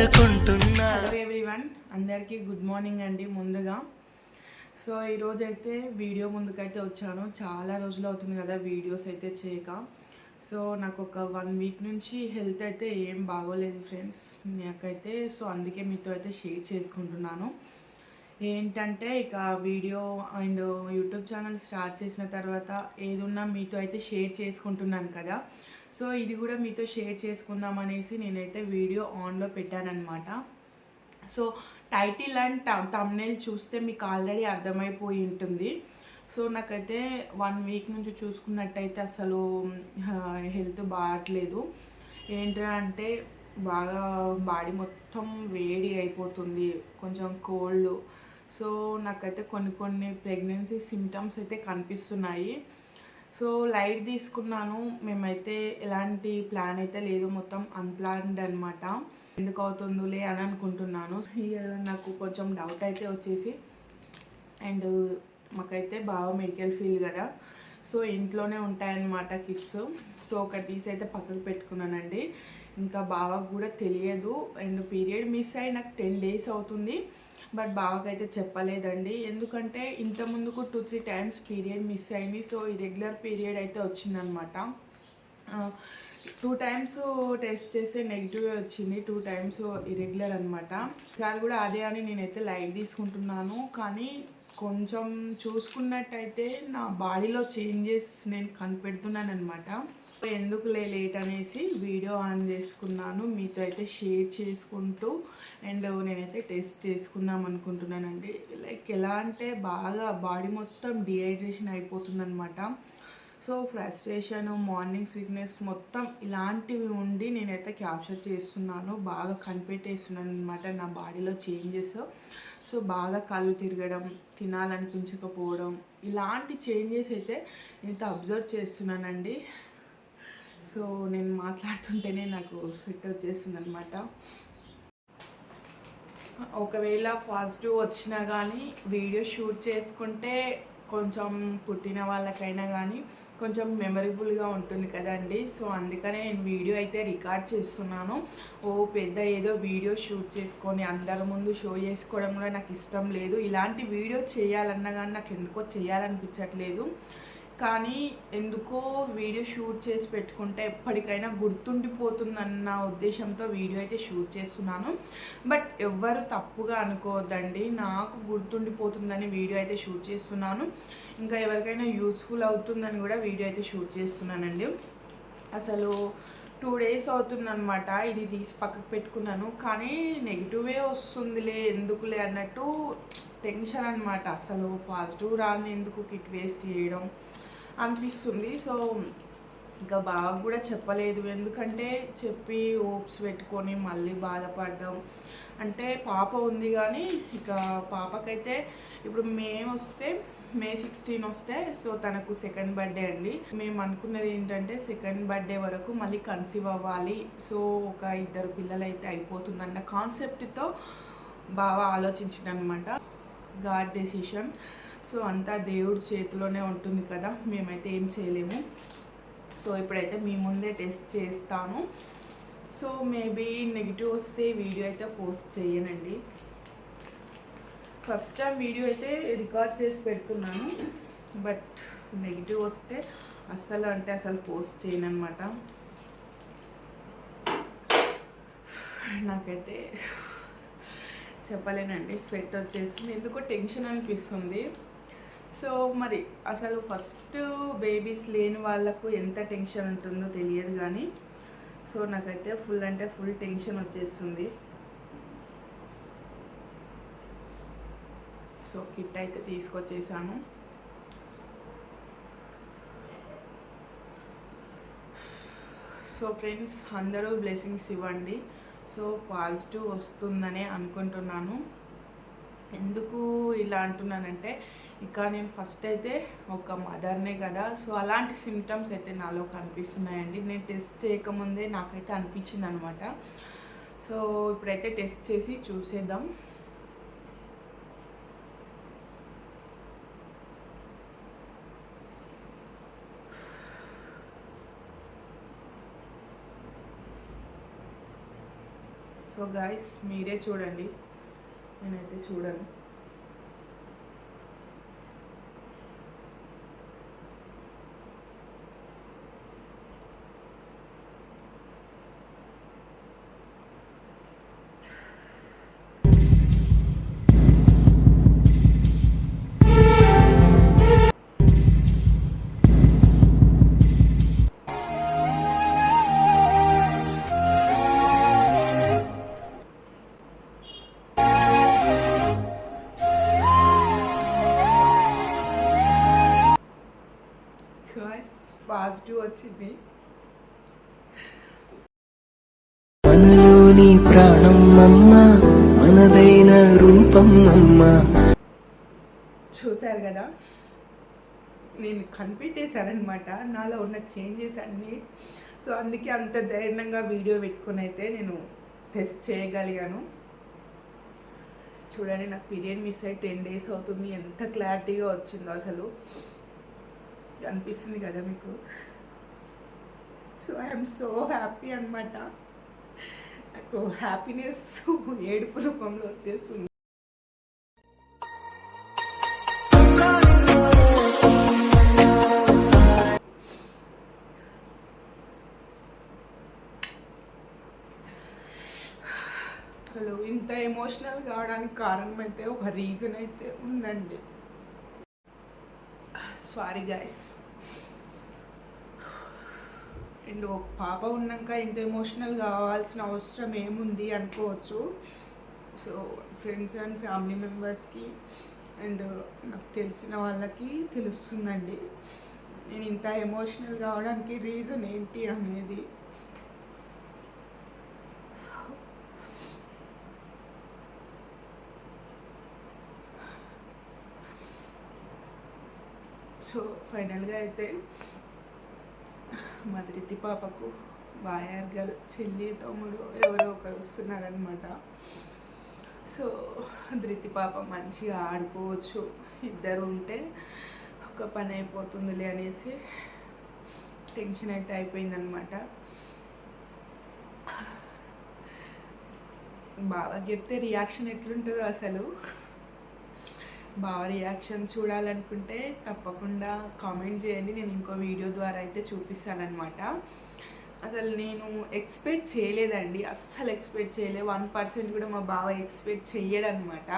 అనుకుంటున్నా. Hello everyone అందరికీ good morning అండి ముందుగా. సో ఈరోజు అయితే వీడియో ముందుకైతే వచ్చాను. చాలా రోజులు అవుతుంది కదా వీడియోస్ అయితే చేయక. సో నాకు ఒక వన్ వీక్ నుంచి హెల్త్ అయితే ఏం బాగోలేదు ఫ్రెండ్స్ నాకైతే సో అందుకే మీతో అయితే షేర్ చేసుకుంటున్నాను. ఏంటంటే ఇక video and YouTube channel start చేసిన తర్వాత ఏదున్నా మీతో అయితే షేర్ చేసుకుంటున్నాను కదా. సో ఇది కూడా మీతో షేర్ చేసుకుందాం అనేసి నేనైతే వీడియో ఆన్లో పెట్టానమాట సో టైటిల్ అండ్ తమ్నేల్ చూస్తే మీకు ఆల్రెడీ అర్థమైపోయి ఉంటుంది. సో నాకైతే వన్ వీక్ నుంచి చూసుకున్నట్టయితే అసలు హెల్త్ బాగట్లేదు. ఏంటంటే బాగా బాడీ మొత్తం వేడి అయిపోతుంది. కొంచెం కోల్డ్ సో నాకైతే కొన్ని కొన్ని ప్రెగ్నెన్సీ సిమ్టమ్స్ అయితే కనిపిస్తున్నాయి. సో లైట్ తీసుకున్నాను. మేమైతే ఎలాంటి ప్లాన్ అయితే లేదు. మొత్తం అన్ప్లాన్డ్ అనమాట ఎందుకు అవుతుందిలే అని అనుకుంటున్నాను. నాకు కొంచెం డౌట్ అయితే వచ్చేసి అండ్ మాకైతే బాగా మెడికల్ ఫీల్డ్ కదా. సో ఇంట్లోనే ఉంటాయన్నమాట కిట్స్ సో ఒక తీసి అయితే పక్కకు పెట్టుకున్నానండి. ఇంకా బావకు కూడా తెలియదు. అండ్ పీరియడ్ మిస్ అయ్యి నాకు టెన్ డేస్ అవుతుంది. బట్ బావకైతే చెప్పలేదండి. ఎందుకంటే ఇంత ముందుకు two three times period miss అయింది. సో ఇరెగ్యులర్ పీరియడ్ అయితే వచ్చిందనమాట. టూ టైమ్స్ టెస్ట్ చేస్తే నెగిటివ్ వచ్చింది. టూ టైమ్స్ ఇరెగ్యులర్ అనమాట సార్ కూడా అదే అని నేనైతే లైట్ తీసుకుంటున్నాను. కానీ కొంచెం చూసుకున్నట్టయితే నా బాడీలో చేంజెస్ నేను కనిపెడుతున్నాను అనమాట ఎందుకు లేట్ అనేసి వీడియో ఆన్ చేసుకున్నాను. మీతో అయితే షేర్ చేసుకుంటూ అండ్ నేనైతే టెస్ట్ చేసుకుందాం అనుకుంటున్నానండి. లైక్ ఎలా అంటే బాగా బాడీ మొత్తం డిహైడ్రేషన్ అయిపోతుంది అనమాట సో ఫ్రస్ట్రేషన్ మార్నింగ్ సిక్నెస్ మొత్తం ఇలాంటివి ఉండి నేనైతే క్యాప్చర్ చేస్తున్నాను. బాగా కనిపెట్టేస్తున్నాను అనమాట నా బాడీలో చేంజెస్. సో బాగా కళ్ళు తిరగడం తినాలనిపించకపోవడం ఇలాంటి చేంజెస్ అయితే నేను అబ్జర్వ్ చేస్తున్నానండి. సో నేను మాట్లాడుతుంటేనే నాకు ఫిట్ వచ్చేస్తుంది అనమాట ఒకవేళ పాజిటివ్ వచ్చినా కానీ వీడియో షూట్ చేసుకుంటే కొంచెం పుట్టిన వాళ్ళకైనా కానీ కొంచెం మెమరబుల్గా ఉంటుంది కదండి. సో అందుకనే నేను వీడియో అయితే రికార్డ్ చేస్తున్నాను. ఓ పెద్ద ఏదో వీడియో షూట్ చేసుకొని అందరి ముందు షో చేసుకోవడం కూడా నాకు ఇష్టం లేదు. ఇలాంటి వీడియో చేయాలన్నా కానీ నాకు ఎందుకో చేయాలనిపించట్లేదు. కానీ ఎందుకో వీడియో షూట్ చేసి పెట్టుకుంటే ఎప్పటికైనా గుర్తుండిపోతుందన్న ఉద్దేశంతో వీడియో అయితే షూట్ చేస్తున్నాను. బట్ ఎవ్వరు తప్పుగా అనుకోవద్దండి. నాకు గుర్తుండిపోతుందని వీడియో అయితే షూట్ చేస్తున్నాను. ఇంకా ఎవరికైనా యూస్ఫుల్ అవుతుందని కూడా వీడియో అయితే షూట్ చేస్తున్నానండి. అసలు టూ డేస్ అవుతుందన్నమాట ఇది తీసి పక్కకు పెట్టుకున్నాను. కానీ నెగిటివే వస్తుందిలే ఎందుకులే అన్నట్టు టెన్షన్ అనమాట అసలు పాజిటివ్ రాని ఎందుకు కిట్ వేస్ట్ చేయడం? అనిపిస్తుంది. సో ఇంకా బాగా కూడా చెప్పలేదు. ఎందుకంటే చెప్పి ఓప్స్ పెట్టుకొని మళ్ళీ బాధపడడం. అంటే పాప ఉంది కానీ ఇక పాపకైతే ఇప్పుడు మేము వస్తే మే సిక్స్టీన్ వస్తే సో తనకు సెకండ్ బర్త్డే అండి. మేము అనుకున్నది ఏంటంటే సెకండ్ బర్త్డే వరకు మళ్ళీ కన్సీవ్ అవ్వాలి. సో ఒక ఇద్దరు పిల్లలు అయితే అయిపోతుందన్న కాన్సెప్ట్తో బాగా ఆలోచించిన అనమాట గాడ్ డెసిషన్. సో అంతా దేవుడి చేతిలోనే ఉంటుంది కదా మేమైతే ఏం చేయలేము. సో ఇప్పుడైతే మీ ముందే టెస్ట్ చేస్తాను. సో మేబీ నెగిటివ్ వస్తే వీడియో అయితే పోస్ట్ చేయనండి. ఫస్ట్ టైం వీడియో అయితే రికార్డ్ చేసి పెడుతున్నాను. బట్ నెగిటివ్ వస్తే అస్సలు అంటే అసలు పోస్ట్ చేయను అనమాట నాకైతే చెప్పలేనండి. స్వెట్ వచ్చేసింది. ఎందుకో టెన్షన్ అనిపిస్తుంది. సో మరి అసలు ఫస్ట్ బేబీస్ లేని వాళ్ళకు ఎంత టెన్షన్ ఉంటుందో తెలియదు కానీ సో నాకైతే ఫుల్ అంటే ఫుల్ టెన్షన్ వచ్చేస్తుంది. సో కిట్ అయితే తీసుకొచ్చేసాను. సో ఫ్రెండ్స్ అందరూ బ్లెస్సింగ్స్ ఇవ్వండి. సో పాజిటివ్ వస్తుందనే అనుకుంటున్నాను. ఎందుకు ఇలా అంటున్నానంటే ఇక నేను ఫస్ట్ అయితే ఒక మదర్నే కదా సో అలాంటి సిమ్టమ్స్ అయితే నాలో కనిపిస్తున్నాయండి. నేను టెస్ట్ చేయకముందే నాకైతే అనిపించింది అనమాట సో ఇప్పుడైతే టెస్ట్ చేసి చూసేద్దాం. సో గాయస్ మీరే చూడండి. నేనైతే చూడను. వచ్చింది. మనలోని ప్రాణం అమ్మ మనదైన రూపం అమ్మ. చూశారు కదా నేను కనిపెట్టేశానమాట నాలో ఉన్న చేంజెస్ అన్నీ. సో అందుకే అంత ధైర్యంగా వీడియో పెట్టుకుని అయితే నేను టెస్ట్ చేయగలిగాను. చూడండి నాకు పీరియడ్ మిస్ అయ్యి టెన్ డేస్ అవుతుంది. ఎంత క్లారిటీగా వచ్చిందో అసలు. అనిపిస్తుంది కదా మీకు? సో ఐఎమ్ సో హ్యాపీ అనమాట నాకు హ్యాపీనెస్ ఏడుపు రూపంలో వచ్చేస్తుంది. అసలు ఇంత ఎమోషనల్ కావడానికి కారణం అయితే ఒక రీజన్ అయితే ఉందండి. సారీ గాయస్ అండ్ ఒక పాప ఉన్నాక ఇంత ఎమోషనల్ కావాల్సిన అవసరం ఏముంది అనుకోవచ్చు. సో ఫ్రెండ్స్ అండ్ ఫ్యామిలీ మెంబర్స్కి అండ్ నాకు తెలిసిన వాళ్ళకి తెలుస్తుందండి. నేను ఇంత ఎమోషనల్ కావడానికి రీజన్ ఏంటి అనేది. సో ఫైనల్గా అయితే మా ధృతి పాపకు వాయర్గల్ చెల్లి తమ్ముడు ఎవరో ఒకరు వస్తున్నారనమాట సో ధృతి పాప మంచిగా ఆడుకోవచ్చు. ఇద్దరు ఉంటే ఒక పని అయిపోతుందిలే అనేసి టెన్షన్ అయితే అయిపోయిందనమాట బాగా చెప్తే రియాక్షన్ ఎట్లుంటుందో అసలు. బావ రియాక్షన్ చూడాలనుకుంటే తప్పకుండా కామెంట్ చేయండి. నేను ఇంకో వీడియో ద్వారా అయితే చూపిస్తానమాట అసలు నేను ఎక్స్పెక్ట్ చేయలేదండి. అస్సలు ఎక్స్పెక్ట్ చేయలేదు వన్ పర్సెంట్ కూడా మా బావ ఎక్స్పెక్ట్ చేయడనమాట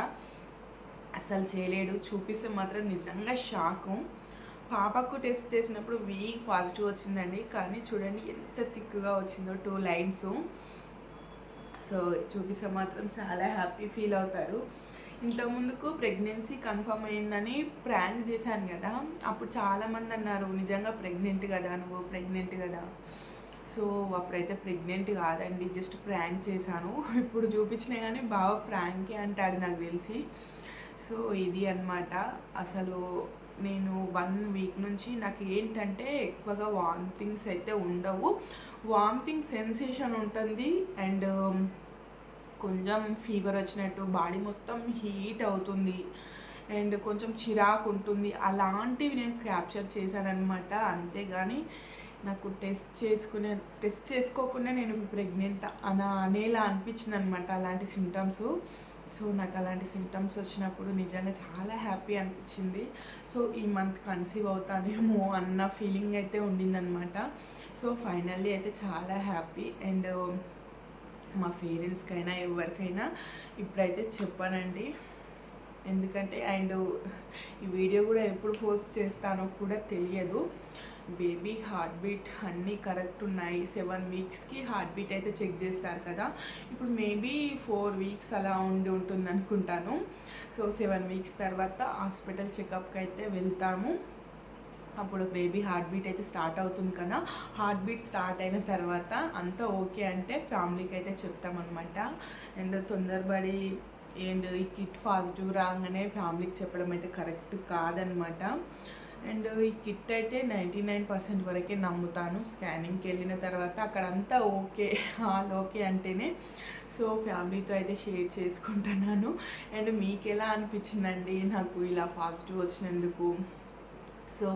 అసలు చేయలేడు. చూపిస్తే మాత్రం నిజంగా షాకు పాపకు టెస్ట్ చేసినప్పుడు వీక్ పాజిటివ్ వచ్చిందండి. కానీ చూడండి ఎంత థిక్గా వచ్చిందో టూ లైన్స్ సో చూపిస్తే మాత్రం చాలా హ్యాపీ ఫీల్ అవుతారు ఇంతకుముందుకు ప్రెగ్నెన్సీ కన్ఫర్మ్ అయిందని ప్రాంక్ చేశాను కదా. అప్పుడు చాలామంది అన్నారు నిజంగా ప్రెగ్నెంట్ కదా నువ్వు ప్రెగ్నెంట్ కదా. సో అప్పుడైతే ప్రెగ్నెంట్ కాదండి జస్ట్ ప్రాంక్ చేశాను. ఇప్పుడు చూపించినా కానీ బాగా ప్రాంకే అంటాడు నాకు తెలిసి. సో ఇది అన్నమాట. అసలు నేను వన్ వీక్ నుంచి నాకు ఏంటంటే ఎక్కువగా వామిటింగ్స్ అయితే ఉండవు. వామిటింగ్ సెన్సేషన్ ఉంటుంది అండ్ కొంచెం ఫీవర్ వచ్చినట్టు బాడీ మొత్తం హీట్ అవుతుంది. అండ్ కొంచెం చిరాకు ఉంటుంది. అలాంటివి నేను క్యాప్చర్ చేశానమాట అంతేగాని నాకు టెస్ట్ చేసుకునే టెస్ట్ చేసుకోకుండా నేను ప్రెగ్నెంట్ అనా అనేలా అనిపించింది అనమాట అలాంటి సిమ్టమ్స్ సో నాకు అలాంటి సిమ్టమ్స్ వచ్చినప్పుడు నిజంగా చాలా హ్యాపీ అనిపించింది. సో ఈ మంత్ కన్సీవ్ అవుతానేమో అన్న ఫీలింగ్ అయితే ఉండిందనమాట సో ఫైనల్లీ అయితే చాలా హ్యాపీ అండ్ మా పేరెంట్స్కైనా ఎవరికైనా ఇప్పుడైతే చెప్పానండి. ఎందుకంటే అండ్ ఈ వీడియో కూడా ఎప్పుడు పోస్ట్ చేస్తానో కూడా తెలియదు. బేబీ హార్ట్ బీట్ అన్నీ కరెక్ట్ ఉన్నాయి. సెవెన్ వీక్స్కి హార్ట్ బీట్ అయితే చెక్ చేస్తారు కదా. ఇప్పుడు మేబీ ఫోర్ వీక్స్ అలా ఉండి ఉంటుంది అనుకుంటాను సో సెవెన్ వీక్స్ తర్వాత హాస్పిటల్ చెకప్కి అయితే వెళ్తాము. అప్పుడు బేబీ హార్ట్ బీట్ అయితే స్టార్ట్ అవుతుంది కదా. హార్ట్ బీట్ స్టార్ట్ అయిన తర్వాత అంతా ఓకే అంటే ఫ్యామిలీకి అయితే చెప్తామన్నమాట. అండ్ తొందరపడి అండ్ ఈ కిట్ పాజిటివ్ రాగానే ఫ్యామిలీకి చెప్పడం అయితే కరెక్ట్ కాదనమాట అండ్ ఈ కిట్ అయితే నైంటీ నైన్ పర్సెంట్ వరకే నమ్ముతాను. స్కానింగ్కి వెళ్ళిన తర్వాత అక్కడ అంతా ఓకే ఆల్ ఓకే అంటేనే సో ఫ్యామిలీతో అయితే షేర్ చేసుకుంటున్నాను. అండ్ మీకు ఎలా అనిపించిందండి? నాకు ఇలా పాజిటివ్ వచ్చినందుకు. సో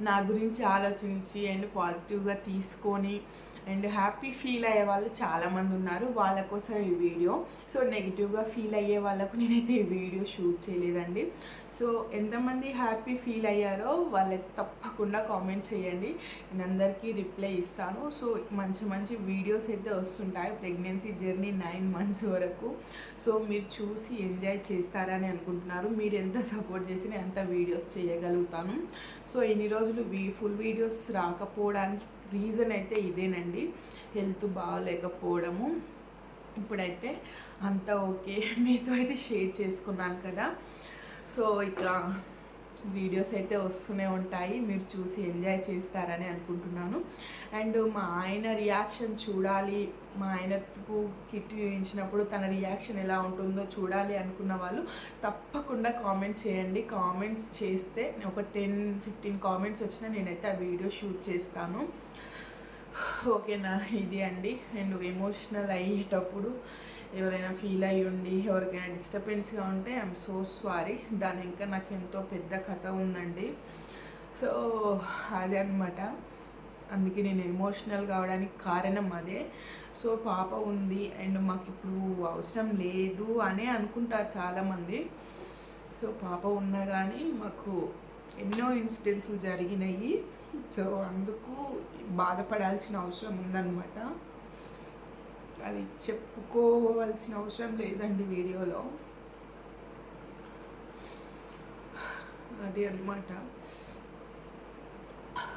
నా గురించి ఆలోచించి అండ్ పాజిటివ్గా తీసుకొని అండ్ హ్యాపీ ఫీల్ అయ్యే వాళ్ళు చాలామంది ఉన్నారు. వాళ్ళ కోసం ఈ వీడియో. సో నెగిటివ్గా ఫీల్ అయ్యే వాళ్ళకు నేనైతే ఈ వీడియో షూట్ చేయలేదండి. సో ఎంతమంది హ్యాపీ ఫీల్ అయ్యారో వాళ్ళకి తప్పకుండా కామెంట్ చేయండి. నేను అందరికీ రిప్లై ఇస్తాను. సో మంచి మంచి వీడియోస్ అయితే వస్తుంటాయి. ప్రెగ్నెన్సీ జర్నీ నైన్ మంత్స్ వరకు. సో మీరు చూసి ఎంజాయ్ చేస్తారని అనుకుంటున్నారు. మీరు ఎంత సపోర్ట్ చేసినా ఎంత వీడియోస్ చేయగలుగుతాను. సో ఇన్ని రోజులు వీ ఫుల్ వీడియోస్ రాకపోవడానికి రీజన్ అయితే ఇదేనండి. హెల్త్ బాగాలేకపోవడము. ఇప్పుడైతే అంతా ఓకే. మీతో అయితే షేర్ చేసుకున్నాను కదా. సో ఇక వీడియోస్ అయితే వస్తూనే ఉంటాయి. మీరు చూసి ఎంజాయ్ చేస్తారని అనుకుంటున్నాను. అండ్ మా ఆయన రియాక్షన్ చూడాలి. మా ఆయనకు కిట్ చూపించినప్పుడు తన రియాక్షన్ ఎలా ఉంటుందో చూడాలి అనుకున్న వాళ్ళు తప్పకుండా కామెంట్ చేయండి. కామెంట్స్ చేస్తే ఒక టెన్ ఫిఫ్టీన్ కామెంట్స్ వచ్చినా నేనైతే ఆ వీడియో షూట్ చేస్తాను. ఓకేనా ఇది అండి. అండ్ ఎమోషనల్ అయ్యేటప్పుడు ఎవరైనా ఫీల్ అయ్యి ఉండి ఎవరికైనా డిస్టర్బెన్స్గా ఉంటే ఐఎమ్ సో సారీ దాని ఇంకా నాకు ఎంతో పెద్ద కథ ఉందండి. సో అదే అనమాట అందుకే నేను ఎమోషనల్ కావడానికి కారణం అదే. సో పాప ఉంది అండ్ మాకు ఇప్పుడు అవసరం లేదు అనే అనుకుంటారు చాలామంది. సో పాప ఉన్నా కానీ మాకు ఎన్నో ఇన్సిడెంట్స్ జరిగినాయి. సో అందుకు బాధపడాల్సిన అవసరం ఉందన్నమాట. అది చెప్పుకోవాల్సిన అవసరం లేదండి వీడియోలో. అది అన్నమాట.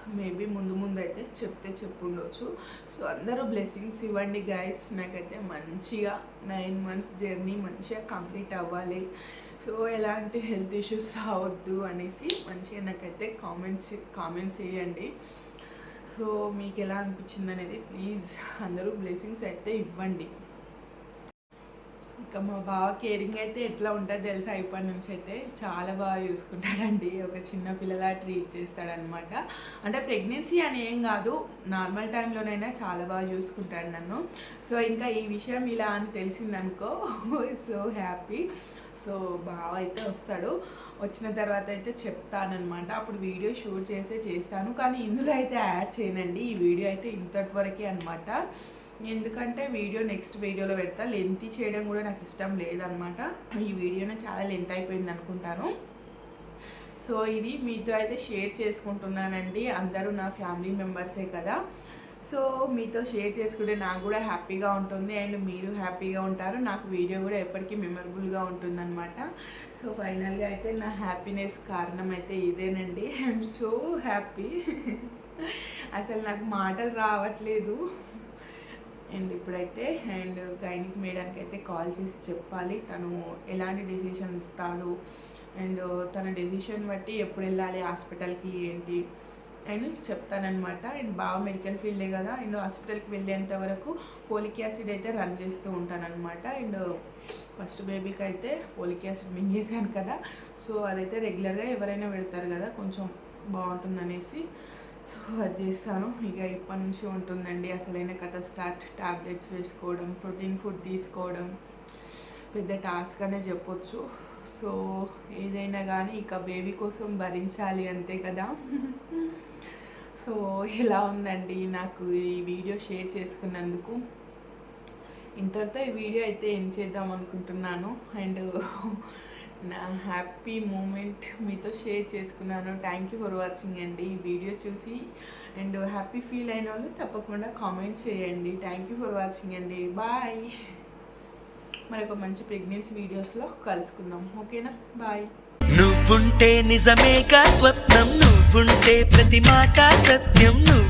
మేబీ ముందు ముందు అయితే చెప్తే చెప్పుండొచ్చు. సో అందరూ బ్లెస్సింగ్స్ ఇవ్వండి గైస్ నాకైతే మంచిగా నైన్ మంత్స్ జర్నీ మంచిగా కంప్లీట్ అవ్వాలి. సో ఎలాంటి హెల్త్ ఇష్యూస్ రావద్దు అనేసి మంచిగా నాకైతే కామెంట్స్ కామెంట్స్ చేయండి సో మీకు ఎలా అనిపించింది అనేది ప్లీజ్ అందరూ బ్లెస్సింగ్స్ అయితే ఇవ్వండి. ఇక మా బావ కేరింగ్ అయితే ఎట్లా ఉంటుంది తెలుసా? ఇప్పటి నుంచి అయితే చాలా బాగా చూసుకుంటాడండి. ఒక చిన్న పిల్లలా ట్రీట్ చేస్తాడనమాట అంటే ప్రెగ్నెన్సీ అని ఏం కాదు నార్మల్ టైంలోనైనా చాలా బాగా చూసుకుంటాడు నన్ను. సో ఇంకా ఈ విషయం ఇలా అని తెలిసిందనుకో సో హ్యాపీ. సో బావ అయితే వస్తాడు. వచ్చిన తర్వాత అయితే చెప్తానమాట అప్పుడు వీడియో షూట్ చేసే చేస్తాను. కానీ ఇందులో అయితే యాడ్ చేయనండి. ఈ వీడియో అయితే ఇంతటి వరకే అనమాట ఎందుకంటే వీడియో నెక్స్ట్ వీడియోలో పెడతా. లెంత్ చేయడం కూడా నాకు ఇష్టం లేదనమాట ఈ వీడియోనే చాలా లెంత్ అయిపోయింది అనుకుంటాను. సో ఇది మీతో అయితే షేర్ చేసుకుంటున్నానండి. అందరూ నా ఫ్యామిలీ మెంబర్సే కదా. సో మీతో షేర్ చేసుకుంటే నాకు కూడా హ్యాపీగా ఉంటుంది అండ్ మీరు హ్యాపీగా ఉంటారు. నాకు వీడియో కూడా ఎప్పటికీ మెమరబుల్గా ఉంటుందన్నమాట. సో ఫైనల్గా అయితే నా హ్యాపీనెస్ కారణం అయితే ఇదేనండి. ఐఎమ్ సో హ్యాపీ అసలు నాకు మాటలు రావట్లేదు. అండ్ ఇప్పుడైతే అండ్ గైనిక్ మేడానికి అయితే కాల్ చేసి చెప్పాలి. తను ఎలాంటి డెసిషన్ ఇస్తాడు? అండ్ తన డెసిషన్ బట్టి ఎప్పుడు వెళ్ళాలి? హాస్పిటల్కి ఏంటి? అండ్ చెప్తానమాట అండ్ బాగా మెడికల్ ఫీల్డే కదా. అండ్ హాస్పిటల్కి వెళ్ళేంత వరకు పోలిక్ యాసిడ్ అయితే రన్ చేస్తూ ఉంటానన్నమాట. అండ్ ఫస్ట్ బేబీకి అయితే పోలిక్ యాసిడ్ మింగేశాను కదా. సో అదైతే రెగ్యులర్గా ఎవరైనా పెడతారు కదా కొంచెం బాగుంటుందనేసి. సో అది చేస్తాను. ఇక ఇప్పటి నుంచి ఉంటుందండి అసలైన కథ. స్టార్ట్ టాబ్లెట్స్ వేసుకోవడం ప్రోటీన్ ఫుడ్ తీసుకోవడం పెద్ద టాస్క్ అనే చెప్పొచ్చు. సో ఏదైనా కానీ ఇక బేబీ కోసం భరించాలి అంతే కదా. సో ఎలా ఉందండి నాకు ఈ వీడియో షేర్ చేసుకున్నందుకు? ఇంతటితో ఈ వీడియో అయితే ఏం చేద్దాం అనుకుంటున్నాను. అండ్ నా హ్యాపీ మూమెంట్ మీతో షేర్ చేసుకున్నాను. థ్యాంక్ యూ ఫర్ వాచింగ్ అండి ఈ వీడియో చూసి. అండ్ హ్యాపీ ఫీల్ అయిన వాళ్ళు తప్పకుండా కామెంట్ చేయండి. థ్యాంక్ యూ ఫర్ వాచింగ్ అండి. బాయ్ మరొక మంచి ప్రెగ్నెన్సీ వీడియోస్లో కలుసుకుందాం. ఓకేనా? బాయ్ నువ్వుంటే నిజమేగా స్వప్నం నువ్వుంటే ప్రతి మాట సత్యం నువ్వు